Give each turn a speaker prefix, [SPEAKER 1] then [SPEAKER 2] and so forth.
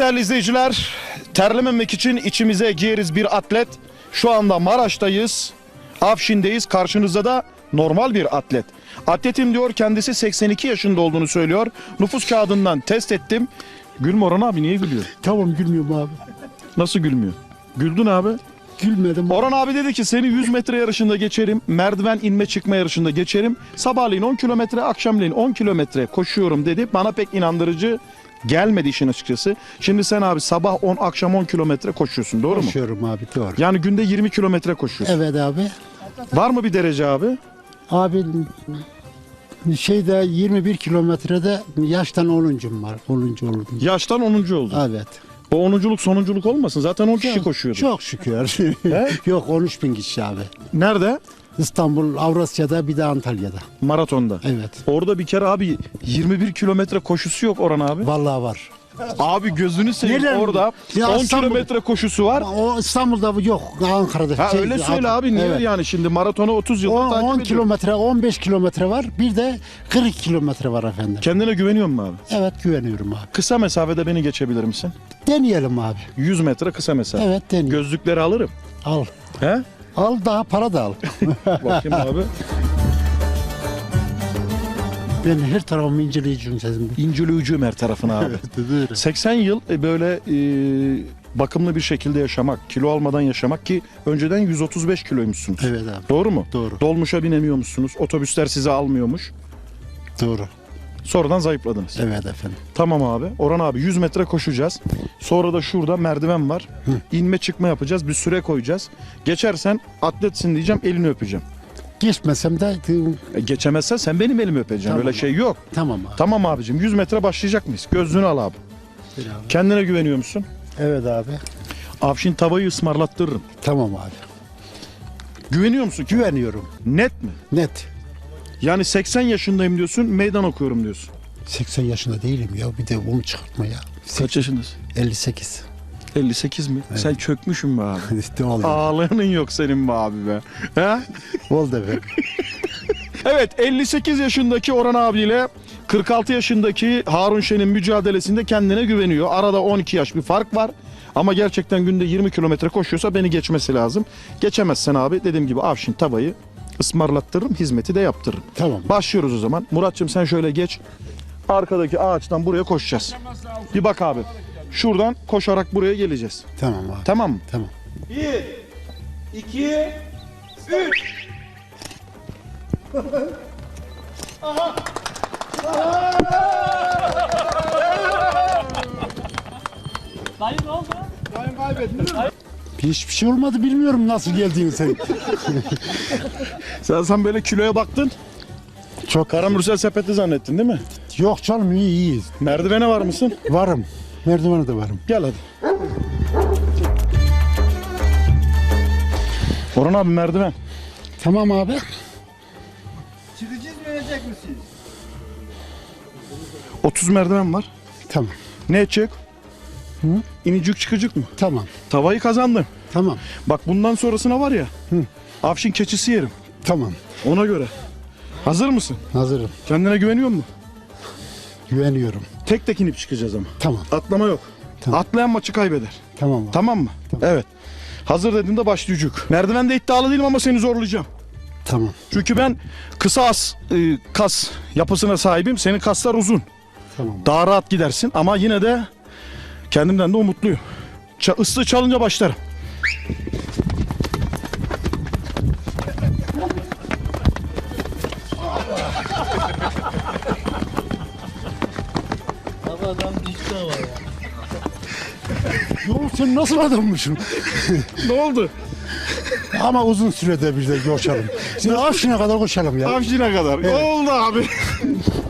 [SPEAKER 1] değerli izleyiciler, terlememek için içimize giyeriz bir atlet. Şu anda Maraş'tayız, Afşin'deyiz. Karşınızda da normal bir atlet. Atletim diyor kendisi 82 yaşında olduğunu söylüyor. Nüfus kağıdından test ettim. Gülme Orhan abi niye gülüyor?
[SPEAKER 2] Tamam gülmüyorum abi.
[SPEAKER 1] Nasıl gülmüyor? Güldün abi.
[SPEAKER 2] Gülmedim.
[SPEAKER 1] Orhan abi dedi ki seni 100 metre yarışında geçerim. Merdiven inme çıkma yarışında geçerim. Sabahleyin 10 kilometre, akşamleyin 10 kilometre koşuyorum dedi. Bana pek inandırıcı gelmedi işin açıkçası. Şimdi sen abi sabah 10, akşam 10 kilometre koşuyorsun doğru mu?
[SPEAKER 2] Koşuyorum abi doğru.
[SPEAKER 1] Yani günde 20 kilometre koşuyorsun.
[SPEAKER 2] Evet abi.
[SPEAKER 1] Var mı bir derece abi?
[SPEAKER 2] Abi şeyde 21 kilometrede yaştan 10'uncum var. 10. oldum.
[SPEAKER 1] Yaştan 10. oldu.
[SPEAKER 2] Evet.
[SPEAKER 1] O 10'unculuk sonunculuk olmasın. Zaten 10 kişi koşuyordu.
[SPEAKER 2] Çok şükür.
[SPEAKER 1] He?
[SPEAKER 2] Yok 13 bin kişi abi.
[SPEAKER 1] Nerede?
[SPEAKER 2] İstanbul, Avrasya'da bir de Antalya'da.
[SPEAKER 1] Maratonda.
[SPEAKER 2] Evet.
[SPEAKER 1] Orada bir kere abi 21 kilometre koşusu yok Orhan abi.
[SPEAKER 2] Vallahi var.
[SPEAKER 1] Abi gözünü seveyim orada
[SPEAKER 2] Ya
[SPEAKER 1] 10
[SPEAKER 2] İstanbul-
[SPEAKER 1] kilometre koşusu var.
[SPEAKER 2] O İstanbul'da bu yok. Ankara'da.
[SPEAKER 1] Ha
[SPEAKER 2] Şey,
[SPEAKER 1] öyle söyle abi niye
[SPEAKER 2] Evet.
[SPEAKER 1] yani şimdi maratonu 30 yıldır
[SPEAKER 2] 10,
[SPEAKER 1] takip
[SPEAKER 2] 10
[SPEAKER 1] ediyorum.
[SPEAKER 2] kilometre, 15 kilometre var. Bir de 40 kilometre var efendim.
[SPEAKER 1] Kendine güveniyor musun abi?
[SPEAKER 2] Evet güveniyorum abi.
[SPEAKER 1] Kısa mesafede beni geçebilir misin?
[SPEAKER 2] Deneyelim abi.
[SPEAKER 1] 100 metre kısa mesafe.
[SPEAKER 2] Evet deneyelim.
[SPEAKER 1] Gözlükleri alırım.
[SPEAKER 2] Al.
[SPEAKER 1] He?
[SPEAKER 2] Al daha para da al.
[SPEAKER 1] Bakayım abi.
[SPEAKER 2] ben her tarafımı inceleyeceğim sizin.
[SPEAKER 1] İncilücüm her tarafına abi. 80 yıl e, böyle e, bakımlı bir şekilde yaşamak, kilo almadan yaşamak ki önceden 135 kiloymuşsunuz.
[SPEAKER 2] Evet abi.
[SPEAKER 1] Doğru mu?
[SPEAKER 2] Doğru.
[SPEAKER 1] Dolmuşa binemiyormuşsunuz. Otobüsler sizi almıyormuş.
[SPEAKER 2] Doğru.
[SPEAKER 1] Sonradan zayıfladınız.
[SPEAKER 2] Evet efendim.
[SPEAKER 1] Tamam abi. Orhan abi 100 metre koşacağız. Sonra da şurada merdiven var. İnme çıkma yapacağız. Bir süre koyacağız. Geçersen atletsin diyeceğim elini öpeceğim.
[SPEAKER 2] Geçmesem de
[SPEAKER 1] E, geçemezsen sen benim elimi öpeceksin.
[SPEAKER 2] Tamam
[SPEAKER 1] Öyle
[SPEAKER 2] abi.
[SPEAKER 1] şey yok.
[SPEAKER 2] tamam abi.
[SPEAKER 1] Tamam abicim 100 metre başlayacak mıyız? Gözlüğünü al abi. Kendine güveniyor musun?
[SPEAKER 2] Evet abi.
[SPEAKER 1] Afşin tavayı ısmarlattırırım.
[SPEAKER 2] Tamam abi.
[SPEAKER 1] Güveniyor musun?
[SPEAKER 2] Güveniyorum.
[SPEAKER 1] Net mi?
[SPEAKER 2] Net.
[SPEAKER 1] Yani 80 yaşındayım diyorsun, meydan okuyorum diyorsun.
[SPEAKER 2] 80 yaşında değilim ya. Bir de bunu çıkartma ya.
[SPEAKER 1] Kaç yaşındasın?
[SPEAKER 2] 58.
[SPEAKER 1] 58 mi? Sen çökmüşsün be abi.
[SPEAKER 2] İşte oldu.
[SPEAKER 1] Ağlayanın yok senin be abi be. He?
[SPEAKER 2] Oldu be.
[SPEAKER 1] Evet 58 yaşındaki Orhan abiyle 46 yaşındaki Harun Şen'in mücadelesinde kendine güveniyor. Arada 12 yaş bir fark var. Ama gerçekten günde 20 kilometre koşuyorsa beni geçmesi lazım. Geçemezsen abi dediğim gibi Avşin tavayı ısmarlattırırım, hizmeti de yaptırırım.
[SPEAKER 2] Tamam.
[SPEAKER 1] Başlıyoruz o zaman. Muratçım sen şöyle geç. Arkadaki ağaçtan buraya koşacağız. Bir bak abi. Şuradan koşarak buraya geleceğiz.
[SPEAKER 2] Tamam abi.
[SPEAKER 1] Tamam mı?
[SPEAKER 2] Tamam.
[SPEAKER 3] 1, 2, 3.
[SPEAKER 2] Hiçbir şey olmadı bilmiyorum nasıl geldiğini sen.
[SPEAKER 1] Sen, sen böyle kiloya baktın.
[SPEAKER 2] Çok
[SPEAKER 1] Karamürsel sepeti zannettin değil mi?
[SPEAKER 2] Yok canım iyi iyiyiz.
[SPEAKER 1] Merdivene var mısın?
[SPEAKER 2] Varım. Merdivene de varım.
[SPEAKER 1] Gel hadi. Orhan abi merdiven.
[SPEAKER 2] Tamam abi.
[SPEAKER 3] Çıkacağız mı misiniz?
[SPEAKER 1] 30 merdiven var.
[SPEAKER 2] Tamam.
[SPEAKER 1] Ne edecek? İnicik çıkacak mı?
[SPEAKER 2] Tamam.
[SPEAKER 1] Tavayı kazandın.
[SPEAKER 2] Tamam.
[SPEAKER 1] Bak bundan sonrasına var ya. Afşin keçisi yerim.
[SPEAKER 2] Tamam.
[SPEAKER 1] Ona göre. Hazır mısın?
[SPEAKER 2] Hazırım.
[SPEAKER 1] Kendine güveniyor musun?
[SPEAKER 2] Güveniyorum.
[SPEAKER 1] Tek tek inip çıkacağız ama.
[SPEAKER 2] Tamam.
[SPEAKER 1] Atlama yok.
[SPEAKER 2] Tamam.
[SPEAKER 1] Atlayan maçı kaybeder.
[SPEAKER 2] Tamam abi.
[SPEAKER 1] Tamam mı? Evet. Hazır dediğimde başlayacak. Merdivende iddialı değilim ama seni zorlayacağım.
[SPEAKER 2] Tamam.
[SPEAKER 1] Çünkü ben kısa as e, kas yapısına sahibim. Senin kaslar uzun.
[SPEAKER 2] Tamam.
[SPEAKER 1] Daha rahat gidersin ama yine de kendimden de umutluyum. Ça ıslığı çalınca başlarım.
[SPEAKER 2] Yok sen nasıl adammışsın?
[SPEAKER 1] Ne oldu?
[SPEAKER 2] Ama uzun sürede bir de koşalım. Sen aşına kadar koşalım ya.
[SPEAKER 1] Avcına kadar. Oldu abi.